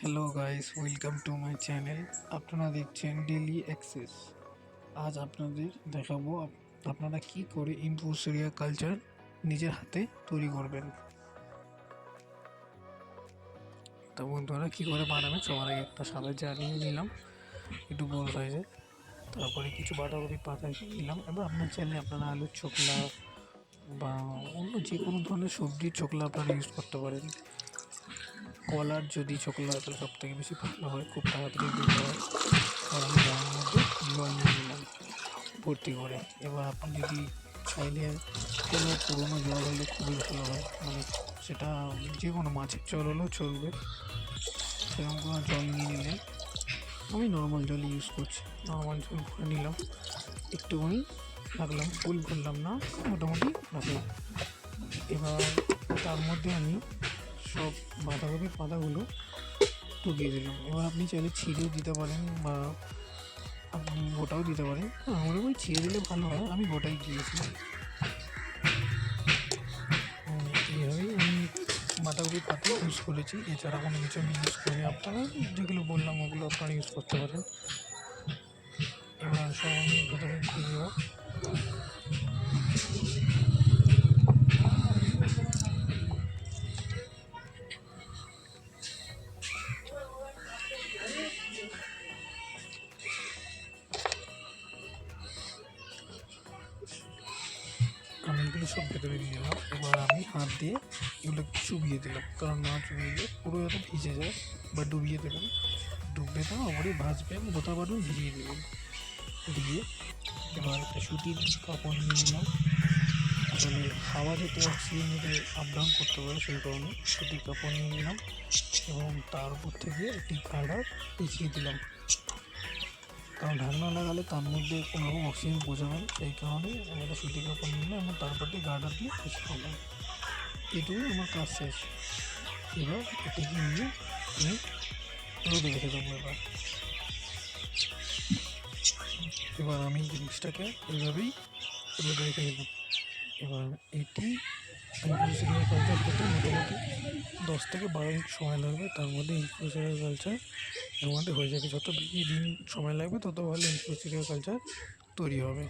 Hello guys welcome to my channel আপনারা দেখছেন daily access আজ আপনাদের দেখাবো আপ- আপনারা কি করে ইনফোসেরিয়া কালচার নিজের হাতে তৈরি করবেন। তো বন্ধুরা, কী করে বানাবেন? সবার আগে একটা সাদা জার নিয়ে নিলাম। একটু বড় সাইজে তারপরে কিছু বাঁধাকপি পাতা নিলাম। এবার আপনার চাইলে আপনারা আলুর চোখলা বা অন্য যে কোনো ধরনের সবজির চোখলা আপনারা ইউজ করতে পারেন। কলার যদি চোখলা তাহলে সব থেকে বেশি ভালো হয়, খুব তাড়াতাড়ি দিতে হয় আমি মধ্যে জল নিয়ে নিলাম ভর্তি করে। এবার আপনি যদি চাইলে কোনো পুরোনো জল হলে খুবই ভালো হয় মানে সেটা যে কোনো মাছের জল হলেও চলবে। সেরকম কোনো জল নিয়ে নিলে আমি নর্মাল জল ইউজ করছি নর্মাল জল ভরে নিলাম, একটুখানি রাখলাম ফুল ভরলাম না, মোটামুটি রাখলাম। এবার তার মধ্যে আমি সব বাঁধাকপির পাতাগুলো ঢুকিয়ে দিলাম। এবার আপনি চাইলে ছিঁড়েও দিতে পারেন বা আপনি গোটাও দিতে পারেন। আমার ওই ছিঁড়ে দিলে ভালো হয়। আমি গোটাই দিয়েছি। এইভাবেই আমি বাঁধাকপির পাতা ইউজ করেছি। এছাড়া কোনো কিছু আমি ইউজ করি আপনারা যেগুলো বললাম, ওগুলো আপনারা ইউজ করতে পারেন। এবার সব আমি ভেতরে দিয়ে এগুলো সব ভেতরে দিয়ে দিলাম। এবার আমি হাত দিয়ে এগুলো চুবিয়ে দিলাম। কারণ না চুবিয়ে দিলে পুরো যাতে ভিজে যায় বা ডুবিয়ে দেবেন। ডুববে তো আবারই ভাজবেন গোটা বাটু ভিজিয়ে দেবেন। দিয়ে এবার একটা সুতির কাপড় নিয়ে নিলাম। আসলে হাওয়া যাতে অক্সিজেন নিতে আপ ডাউন করতে পারে, সেই কারণে সুতির কাপড় নিয়ে নিলাম এবং তার উপর থেকে একটি গার্ডার পেঁচিয়ে দিলাম। কারণ ঢাকনা লাগালে তার মধ্যে কোনো রকম অক্সিজেন পৌঁছাবে না। সেই কারণে আমি একটা সুতি কাপড় নিলাম এবং তারপর দিয়ে গার্ডার দিয়ে পেঁচিয়ে দিলাম এটুকুই আমার কাজ শেষ। এবার এটাকে নিয়ে আমি রোদে রেখে দেবো এবার। এবার আমি জিনিসটাকে এইভাবেই রোদে রেখে দিলাম এবার এটি কালচার করতে মোটামুটি দশ থেকে বারো মিনিট সময় লাগবে। তার মধ্যে ইনফ্লুয়েন্সার কালচার এর মধ্যে হয়ে যাবে। যত বেশি দিন সময় লাগবে, তত ভালো ইনফ্লুয়েন্সার কালচার তৈরি হবে।